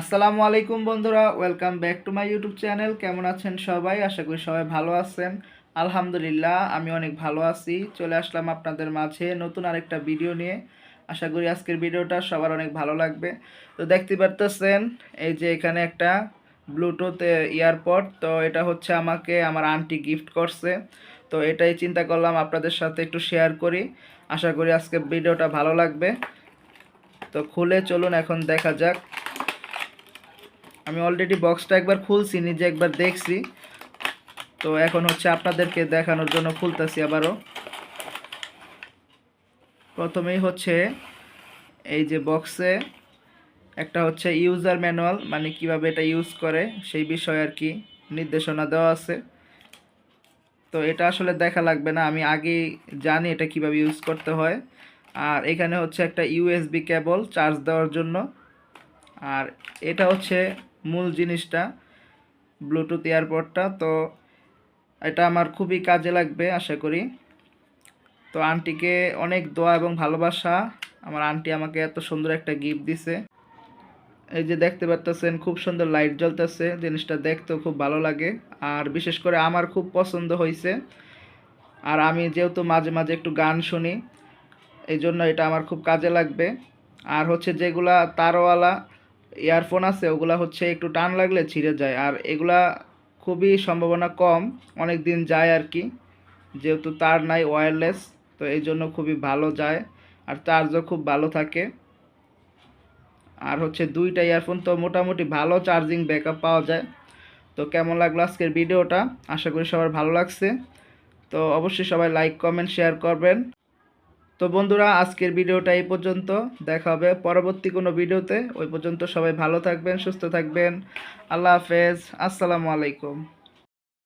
আসসালামু আলাইকুম বন্ধুরা welcome back to my YouTube channel কেমন আছেন সবাই? আশা করি সবাই ভালো আছেন। আলহামদুলিল্লাহ, আমি অনেক ভালো আছি। চলে আসলাম আপনাদের মাঝে নতুন আরেকটা ভিডিও নিয়ে। আশা করি আজকের ভিডিওটা সবার অনেক ভালো লাগবে। তো দেখতে পারতেছেন, এই যে এখানে একটা ব্লুটুথ ইয়ারপড তো এটা হচ্ছে আমাকে আমার আন্টি গিফট করছে। তো এটাই চিন্তা করলাম আপনাদের সাথে একটু শেয়ার করি। আশা করি আজকে ভিডিওটা ভালো লাগবে। তো খুলে চলুন, এখন দেখা যাক। আমি অলরেডি বক্সটা একবার খুলছি, নিজে একবার দেখছি। তো এখন হচ্ছে আপনাদেরকে দেখানোর জন্য খুলতেছি আবারও। প্রথমেই হচ্ছে এই যে বক্সে একটা হচ্ছে ইউজার ম্যানুয়াল মানে কীভাবে এটা ইউজ করে, সেই বিষয়ে আর কি নির্দেশনা দেওয়া আছে। তো এটা আসলে দেখা লাগবে না, আমি আগেই জানি এটা কীভাবে ইউজ করতে হয়। আর এখানে হচ্ছে একটা ইউএসবি কেবল চার্জ দেওয়ার জন্য। আর এটা হচ্ছে মূল জিনিসটা, ব্লুটুথ এয়ারপডটা তো এটা আমার খুবই কাজে লাগবে আশা করি। তো আন্টিকে অনেক দোয়া এবং ভালোবাসা, আমার আন্টি আমাকে এত সুন্দর একটা গিফট দিছে। এই যে দেখতে পারতেছেন, খুব সুন্দর লাইট জ্বলতেছে, জিনিসটা দেখতেও খুব ভালো লাগে। আর বিশেষ করে আমার খুব পছন্দ হয়েছে আর আমি যেহেতু মাঝে মাঝে একটু গান শুনি, এই জন্য এটা আমার খুব কাজে লাগবে। আর হচ্ছে যেগুলা তারওয়ালা ইয়ারফোন আছে, ওগুলা হচ্ছে একটু টান লাগলে ছিঁড়ে যায়। আর এগুলা খুবই সম্ভাবনা কম অনেক দিন যায় আর কি। যেহেতু তার নাই ওয়্যারলেস তো এই জন্য খুবই ভালো যায়। আর চার্জও খুব ভালো থাকে। আর হচ্ছে দুইটা ইয়ারফোন তো মোটামুটি ভালো চার্জিং ব্যাকআপ পাওয়া যায়। তো কেমন লাগল আজকের ভিডিওটা? আশা করি সবার ভালো লাগছে। তো অবশ্যই সবাই লাইক কমেন্ট শেয়ার করবেন। তো বন্ধুরা, আজকের ভিডিওটা এই পর্যন্ত। দেখা হবে পরবর্তী কোনো ভিডিওতে। ওই পর্যন্ত সবাই ভালো থাকবেন, সুস্থ থাকবেন। আল্লাহ হাফেজ। আসসালামু আলাইকুম।